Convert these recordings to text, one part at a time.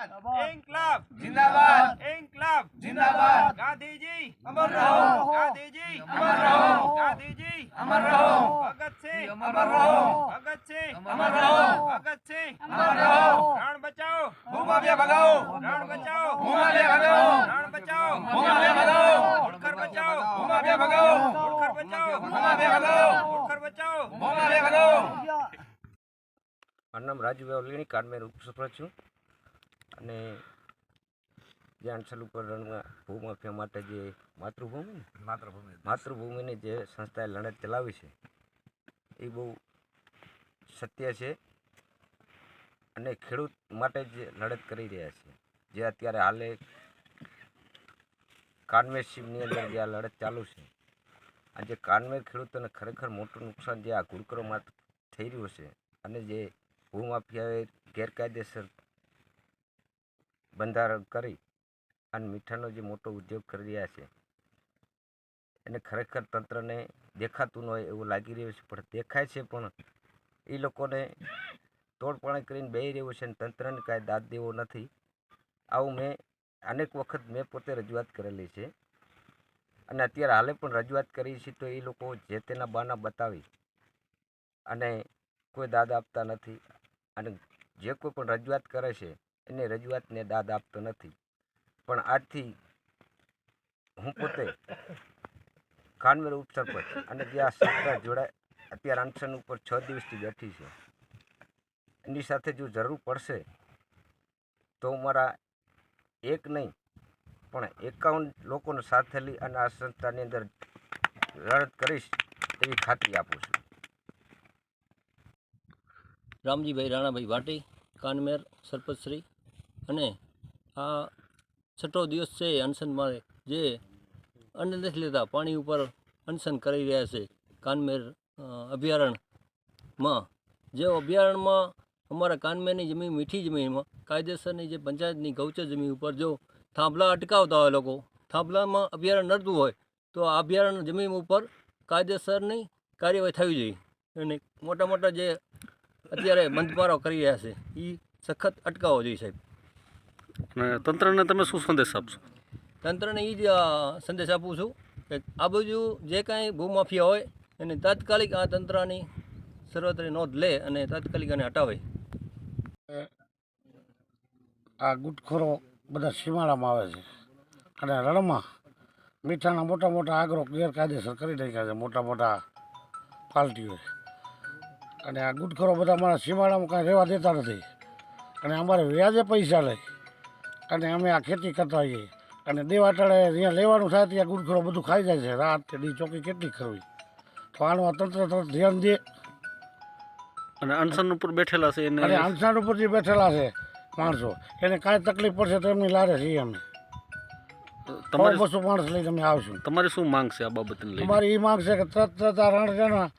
ઇન્કલાબ. જિંદાબાદ. ઇન્કલાબ. જિંદાબાદ. ગાંધીજી. અમર રહો ગાંધીજી. અમર રહો ગાંધીજી. અમર રહો ભગતસિંહ અમર રહો ભગતસિંહ અમર રહો ભગતસિંહ અમર રહો રણ બચાવો. ભૂમાફિયા ભગાવો. રણ બચાવો. ભૂમાફિયા ભગાવો. રણ બચાવો. ભૂમાફિયા ભગાવો. ઘુડખર બચાવો. ભૂમાફિયા ભગાવો. ઘુડખર બચાવો. ભૂમાફિયા ભગાવો. ઘુડખર બચાવો. ભૂમાફિયા ભગાવો. મારું નામ રાજુ વેવલીણી કાનમેર ઉપસરપંચ છું. અને જાણસલ ઉપર રણમાં ભૂમાફિયા માટે જે માતૃભૂમિ ને? માતૃભૂમિ. માતૃભૂમિની જે સંસ્થાએ લડત ચલાવી છે એ બહુ સત્ય છે અને ખેડૂત માટે જે લડત કરી રહ્યા છે. જે અત્યારે હાલે કાનમેર શિવની અંદર જે આ લડત ચાલુ છે. આ જે કાનમેર ખેડૂતોને ખરેખર મોટું નુકસાન જે આ ઘુડકરોમાં થઈ રહ્યું છે અને જે ભૂમાફિયાએ ગેરકાયદેસર બંધારણ કરી અને મીઠાનો જે મોટો ઉદ્યોગ કરી રહ્યા છે, એને ખરેખર તંત્રને દેખાતું ન હોય એવું લાગી રહ્યું છે, પણ દેખાય છે પણ એ લોકોને તોડપાણી કરીને બેહી રહ્યું છે અને તંત્રને કાંઈ દાદ દેવો નથી. આવું મેં અનેક વખત મેં પોતે રજૂઆત કરેલી છે અને અત્યારે હાલે પણ રજૂઆત કરી છે તો એ લોકો જે તેના બાના બતાવી અને કોઈ દાદ આપતા નથી અને જે કોઈ પણ રજૂઆત કરે છે એને રજૂઆતને દાદ આપતો નથી. પણ આજથી હું પોતે કાનવેર ઉપસરપંચ અને જે આ સંસ્થા જોડાય અત્યારે અનશન ઉપર છ દિવસથી બેઠી છે. એની સાથે જો જરૂર પડશે તો હું મારા એક નહીં, પણ એકાવન લોકોને સાથે લઈ અને આ સંસ્થાની અંદર લડત કરીશ એવી ખાતરી આપું છું. રામજીભાઈ રાણાભાઈ વાટી કાનમેર સરપંચશ્રી અને આ છઠ્ઠો દિવસ છે અનશન મારે, જે અન્ન નથી લેતા પાણી ઉપર અનશન કરી રહ્યા છે કાનમેર અભયારણ્યમાં. જે અભયારણ્યમાં અમારા કાનમેરની જમીન, મીઠી જમીનમાં, કાયદેસરની જે પંચાયતની ગૌચર જમીન ઉપર જો થાંભલા અટકાવતા હોય લોકો, થાંભલામાં અભયારણ્ય નડતું હોય, તો આ અભયારણ્ય જમીન ઉપર કાયદેસરની કાર્યવાહી થવી જોઈએ. અને મોટા મોટા જે અત્યારે બંધમારો કરી રહ્યા છે એ સખત અટકાવવો જોઈએ સાહેબ. અને તંત્રને તમે શું સંદેશ આપશો? તંત્રને એ જ સંદેશ આપું છું કે આ બાજુ જે કાંઈ ભૂમાફિયા હોય એને તાત્કાલિક આ તંત્રની સર્વત્ર નોંધ લે અને તાત્કાલિક આને હટાવે. આ ગુટખોરો બધા સીમાડામાં આવે છે. અને રણમાં મીઠાના મોટા મોટા આગ્રો ગેરકાયદેસર કરી નાખ્યા છે મોટા મોટા પાર્ટીઓએ અને આ ગુટખોરો બધા અમારા સીમાડામાં કાંઈ રહેવા દેતા નથી. અને અમારે વ્યાજે પૈસા લઈ અને અમે આ ખેતી કરતા હોઈએ. અને દેવાટાળે જ્યાં લેવાનું થાય ત્યાં ગુરખોરો બધું ખાઈ જાય છે. રાત કે દી ચોકી કેટલી કરવી તો આનું આ તંત્ર તરફ ધ્યાન દે. અને અનશન ઉપર બેઠેલા છે એને અને આમસાડ ઉપર જે બેઠેલા છે માણસો. એને કાંઈ તકલીફ પડશે તો એમની લારે છીએ અમે. તમારે બસો માણસ લઈને અમે આવશું. તમારી શું માંગ છે આ બાબતની તમારી એ માંગ છે કે તરત તરત આ રણજણ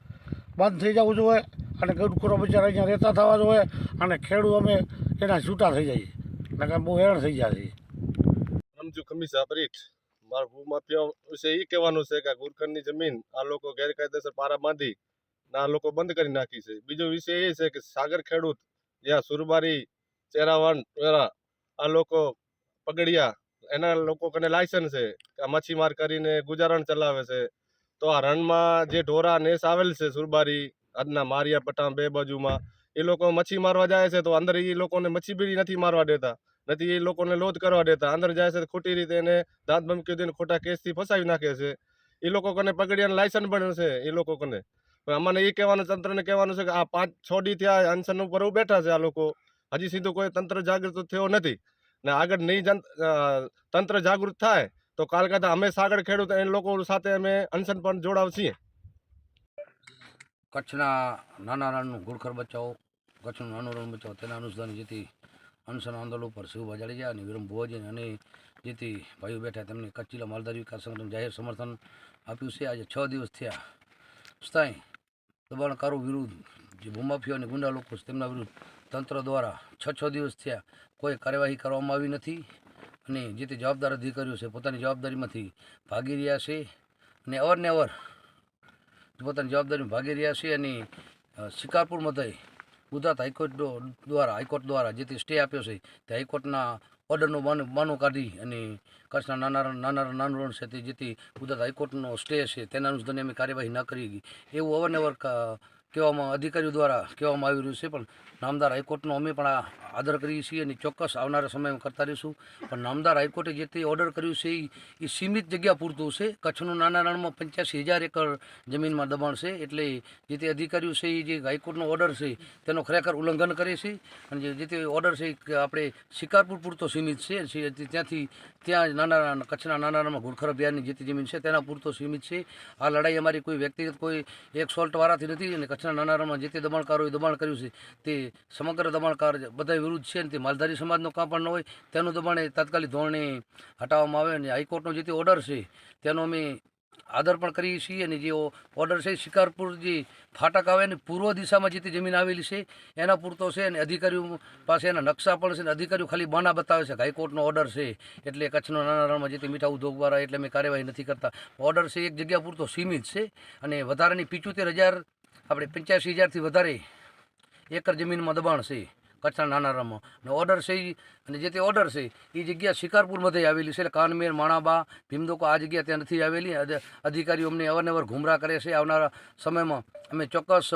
બંધ થઈ જવું જોઈએ અને ગડકુરો બિચારા અહીંયા રહેતા થવા જોઈએ અને ખેડૂત અમે એના છૂટા થઈ જઈએ. નકર બહુ હેરાન થઈ છે સમજુ ખમીસ પરીઠ મારા ભૂમાફિયા વિશે એ કહેવાનું છે કે ગુરખંડની જમીન આ લોકો ગેરકાયદેસર પારા બાંધી ના આ લોકો બંધ કરી નાખી છે. બીજો વિષય એ છે કે સાગર ખેડૂત જ્યાં સુરબારી, ચેરાવાન ટોરા આ લોકો પગડિયા, એના લોકો કને લાયસન્સ છે કે મચ્છીમાર કરીને ગુજારણ ચલાવે છે. તો આ રણમાં જે ઢોરા નેસ આવેલ છે સુરબારી, આજના મારિયા પટામ બે બાજુમાં, એ લોકો મચ્છી મારવા જાય છે તો અંદર એ લોકોને મચ્છી બીડી નથી મારવા દેતા. નથી, એ લોકોને લોધ કરવા દેતા. અંદર જાય છે ખોટી રીતે એને દાંત ધમકી દઈને ખોટા કેસથી ફસાવી નાખે છે. એ લોકો કને પગડિયાનું લાયસન્સ પણ છે એ લોકો કને. પણ અમને એ કહેવાનું, તંત્રને કહેવાનું છે કે આ પાંચ છ ડી થયા અનશન ઉપર બેઠા છે આ લોકો. હજી સીધું કોઈ તંત્ર જાગૃત થયો નથી. ને આગળ નહીં તંત્ર જાગૃત થાય, તો કાલ કદાચ અમે સાગર ખેડૂત એ લોકો સાથે અમે અનશન પણ જોડાવ છીએ કચ્છના નાના રણનું ઘુડખર બચાવો, કચ્છનું નાનું રણ બચાવો, તેના અનુસંધાન જેથી અનશન આંદોલન ઉપર શિવભા જાડેજા અને વિરમ ભુવાજી અને જેથી ભાઈઓ બેઠા તેમને કચ્છ માલધારી વિકાસ સંગઠન જાહેર સમર્થન આપ્યું છે. આજે છ દિવસ થયા. સ્થાયી દબાણકારો વિરુદ્ધ જે ભૂમાફીઓ અને ગુંડા લોકો છે તેમના વિરુદ્ધ તંત્ર દ્વારા છ છ દિવસ થયા. કોઈ કાર્યવાહી કરવામાં આવી નથી અને જે તે જવાબદાર અધિકારીઓ છે પોતાની જવાબદારીમાંથી ભાગી રહ્યા છે અને અવારનવાર પોતાની જવાબદારી ભાગી રહ્યા છે અને શિકારપુર મધ્યે ગુજરાત હાઈકોર્ટ દ્વારા હાઈકોર્ટ દ્વારા જે તે સ્ટે આપ્યો છે, તે હાઈકોર્ટના ઓર્ડરનું બાનું બાનું કાઢી અને કચ્છના નાના નાના નાનું રણ છે તે જેથી ગુજરાત હાઈકોર્ટનો સ્ટે છે, તેના અનુસંધાને અમે કાર્યવાહી ન કરી. એવું અવારનવાર કહેવામાં અધિકારીઓ દ્વારા કહેવામાં આવી રહ્યું છે. પણ નામદાર હાઈકોર્ટનો અમે પણ આ આદર કરીએ છીએ અને ચોક્કસ આવનારા સમયમાં કરતા રહીશું. પણ નામદાર હાઈકોર્ટે જે તે ઓર્ડર કર્યું છે એ- સીમિત જગ્યા પૂરતું છે. કચ્છનું નાના રણમાં પંચ્યાસી હજાર એકર જમીનમાં દબાણ છે. એટલે જે તે અધિકારીઓ છે એ જે હાઈકોર્ટનો ઓર્ડર છે, તેનો ખરેખર ઉલ્લંઘન કરે છે. અને જે- તે ઓર્ડર છે આપણે શિકારપુર પૂરતો સીમિત છે. ત્યાંથી ત્યાં નાના કચ્છના નાના રણમાં ઘુડખર અભિયાનની જે જમીન છે, તેના પૂરતો સીમિત છે. આ લડાઈ અમારી કોઈ વ્યક્તિગત કોઈ એક સોલ્ટવાળાથી નથી અને કચ્છના નાના રણમાં જે તે દબાણકારોએ દબાણ કર્યું છે, તે સમગ્ર દબાણકાર બધા વિરુદ્ધ છે અને તે માલધારી સમાજનો કાં પણ ન હોય, તેનું દબાણ એ તાત્કાલિક ધોરણે હટાવવામાં આવે અને હાઈકોર્ટનો જે તે ઓર્ડર છે, તેનો અમે આદર પણ કરીએ છીએ અને જે ઓર્ડર છે, શિકારપુર જે ફાટક આવે ને પૂર્વ દિશામાં જે તે જમીન આવેલી છે, એના પૂરતો છે અને અધિકારીઓ પાસે એના નકશા પણ છે અને અધિકારીઓ ખાલી બાના બતાવે છે હાઈકોર્ટનો ઓર્ડર છે, એટલે કચ્છનો નાના રણમાં જે તે મીઠા ઉદ્યોગવાળા એટલે અમે કાર્યવાહી નથી કરતા. ઓર્ડર છે એક જગ્યા પૂરતો સીમિત છે અને વધારાની પિચોતેર હજાર આપણે પંચ્યાસી હજારથી વધારે એકર જમીનમાં દબાણ છે કચ્છના નાના રણમાં અને ઓર્ડર છે અને જે તે ઓર્ડર છે એ જગ્યા શિકારપુર મધ્યે આવેલી છે. એટલે કાનમેર, માણાબા, ભીમદોકો આ જગ્યા ત્યાં નથી આવેલી. અધિકારીઓ અમને અવારનવાર ઘુમરા કરે છે. આવનારા સમયમાં અમે ચોક્કસ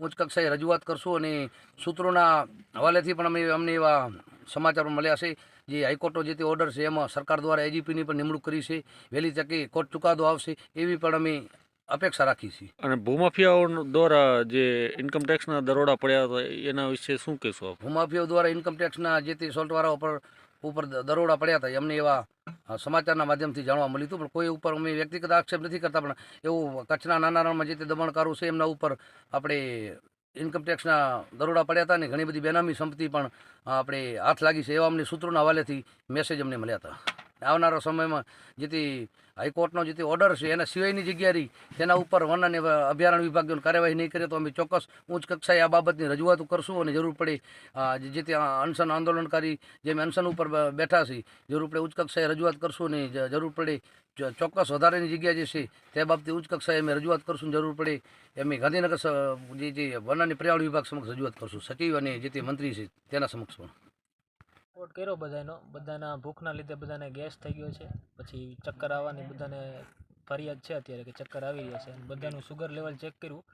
ઉચ્ચ કક્ષાએ રજૂઆત કરશું અને સૂત્રોના હવાલેથી પણ અમે, અમને એવા સમાચાર મળ્યા છે. જે હાઈકોર્ટનો જે તે ઓર્ડર છે, એમાં સરકાર દ્વારા એજીપીની પણ નિમણૂક કરી છે. વહેલી તકે કોર્ટ ચુકાદો આવશે. એવી પણ અમે અપેક્ષા રાખી છીએ. અને ભૂમાફિયાઓ દ્વારા જે ઇન્કમ ટેક્સના દરોડા પડ્યા હતા એના વિશે શું કહેશો આપ? ભૂમાફિયાઓ દ્વારા ઇન્કમ ટેક્સના જે તે સોલ્ટવાળા ઉપર ઉપર દરોડા પડ્યા હતા એમને એવા સમાચારના માધ્યમથી જાણવા મળ્યું હતું પણ કોઈ ઉપર અમે વ્યક્તિગત આક્ષેપ નથી કરતા પણ એવું કચ્છના નાના રણમાં જે તે દબાણકારો છે એમના ઉપર આપણે ઇન્કમટેક્સના દરોડા પડ્યા હતા અને ઘણી બધી બેનામી સંપત્તિ પણ આપણે હાથ લાગી છે એવા અમને સૂત્રોના હવાલેથી મેસેજ અમને મળ્યા હતા. આવનારા સમયમાં જેથી હાઈકોર્ટનો જે ઓર્ડર છે, એના સિવાયની જગ્યાએ તેના ઉપર વન અને અભયારણ્ય વિભાગ કાર્યવાહી નહીં કરે તો અમે ચોક્કસ ઉચ્ચ કક્ષાએ આ બાબતની રજૂઆત કરશું અને જરૂર પડે જે તે અનશન આંદોલનકારી જેમ અનશન ઉપર બેઠા છે જરૂર પડે ઉચ્ચ કક્ષાએ રજૂઆત કરશું અને જરૂર પડે ચોક્કસ વધારાની જગ્યા જે છે, તે બાબતે ઉચ્ચ કક્ષાએ અમે રજૂઆત કરશું જરૂર પડે અમે ગાંધીનગર જે વન અને પર્યાવરણ વિભાગ સમક્ષ રજૂઆત કરશું. સચિવ અને જે તે મંત્રી છે, તેના સમક્ષ પણ. સપોર્ટ કર્યો બધાનો બધાના ભૂખના લીધે બધાને ગેસ થઈ ગયો છે. પછી ચક્કર આવવાની બધાને ફરિયાદ છે અત્યારે કે ચક્કર આવી રહ્યા છે. બધાનું સુગર લેવલ ચેક કર્યું.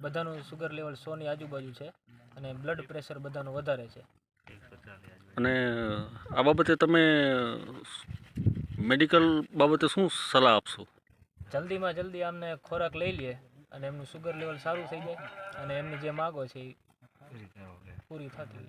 બધાનું સુગર લેવલ સોની આજુબાજુ છે અને બ્લડ પ્રેશર બધાનું વધારે છે. અને આ બાબતે તમે મેડિકલ બાબતે શું સલાહ આપશો? જલ્દીમાં જલ્દી આમને ખોરાક લઈ લે અને એમનું સુગર લેવલ સારું થઈ જાય અને એમની જે માગો છે એ પૂરી થતી